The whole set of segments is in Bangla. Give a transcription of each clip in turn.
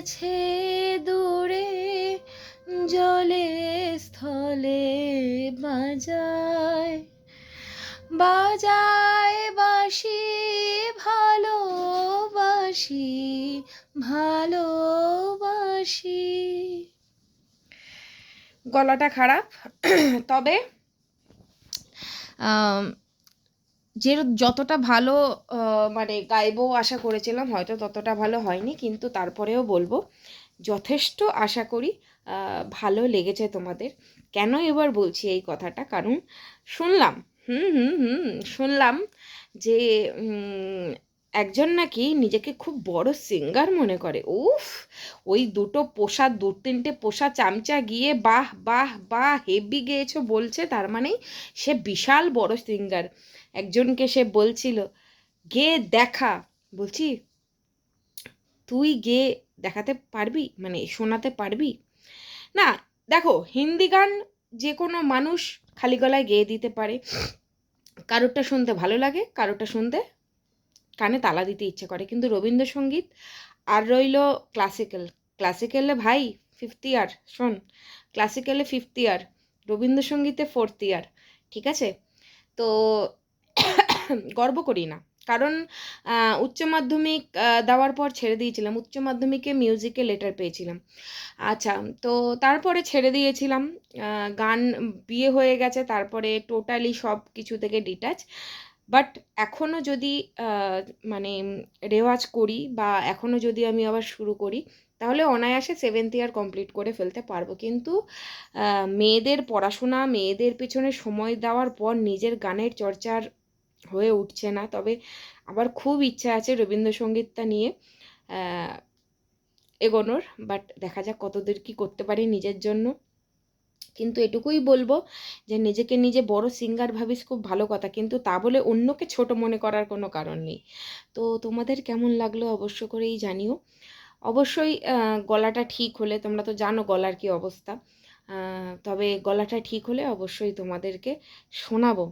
কাছে দূরে জলে স্থলে বাজায়। বাজায় বাসি ভালোবাসি ভালোবাসি। গলাটা খারাপ তবে যে যতটা ভালো মানে গাইবো আশা করেছিলাম, হয়তো ততটা ভালো হয়নি, কিন্তু তারপরেও বলব, যথেষ্ট আশা করি ভালো লেগেছে তোমাদের। কেন এবার বলছি এই কথাটা? কারণ শুনলাম, হুম হুম হুম, শুনলাম যে একজন নাকি নিজেকে খুব বড় সিঙ্গার মনে করে। উফ! ওই দুটো পোষা, দু তিনটে পোষা চামচা গিয়ে বাহ বাহ বাহ হেভি গেয়েছো বলছে, তার মানেই সে বিশাল বড় সিঙ্গার একজনকে সে বলছিল, গে দেখা। বলছি, তুই গে দেখাতে পারবি? মানে শোনাতে পারবি? না, দেখো, হিন্দি গান যে কোনো মানুষ খালি গলায় গেয়ে দিতে পারে। কারোরটা শুনতে ভালো লাগে, কারোরটা শুনতে কানে তালা দিতে ইচ্ছে করে। কিন্তু রবীন্দ্রসঙ্গীত আর রইল ক্লাসিক্যাল ক্লাসিক্যালে ভাই ফিফথ ইয়ার শোন ক্লাসিক্যালে ফিফথ ইয়ার রবীন্দ্রসঙ্গীতে ফোর্থ ইয়ার ঠিক আছে? তো গর্ব করি না। কারণ উচ্চ মাধ্যমিক দেওয়ার পর ছেড়ে দিয়েছিলাম। উচ্চ মাধ্যমিকে মিউজিকে লেটার পেয়েছিলাম। আচ্ছা তো তারপরে ছেড়ে দিয়েছিলাম। গান, বিয়ে হয়ে গেছে, তারপরে টোটালি সব কিছু থেকে ডিটাচ বাট এখনও যদি মানে রেওয়াজ করি বা এখনও যদি আমি আবার শুরু করি, তাহলে অনায়াসে সেভেন্থ ইয়ার কমপ্লিট করে ফেলতে পারব। কিন্তু মেয়েদের পড়াশোনা, মেয়েদের পেছনে সময় দেওয়ার পর নিজের গানের চর্চার হয়ে উঠছে না। তবে আবার খুব ইচ্ছা আছে রবীন্দ্রসঙ্গীতটা নিয়ে এগোনোর। বাট দেখা যাক কতদূর কি করতে পারি নিজের জন্য। কিন্তু এটুকুই বলব যে নিজেকে নিজে বড় সিঙ্গার ভাবিস খুব ভালো কথা। কিন্তু তা বলে অন্যকে ছোট মনে করার কোনো কারণ নেই। তো তোমাদের কেমন লাগল অবশ্য করেই জানিও। অবশ্যই গলাটা ঠিক হলে, তোমরা তো জানো গলার কি অবস্থা তবে গলাটা ঠিক হলে অবশ্যই তোমাদেরকে শোনাবো।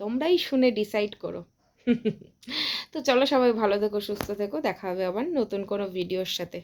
তোমরাই শুনে ডিসাইড করো। তো চলো সবাই ভালো থেকো, সুস্থ থেকো, দেখা হবে আবার নতুন কোনো ভিডিওর সাথে।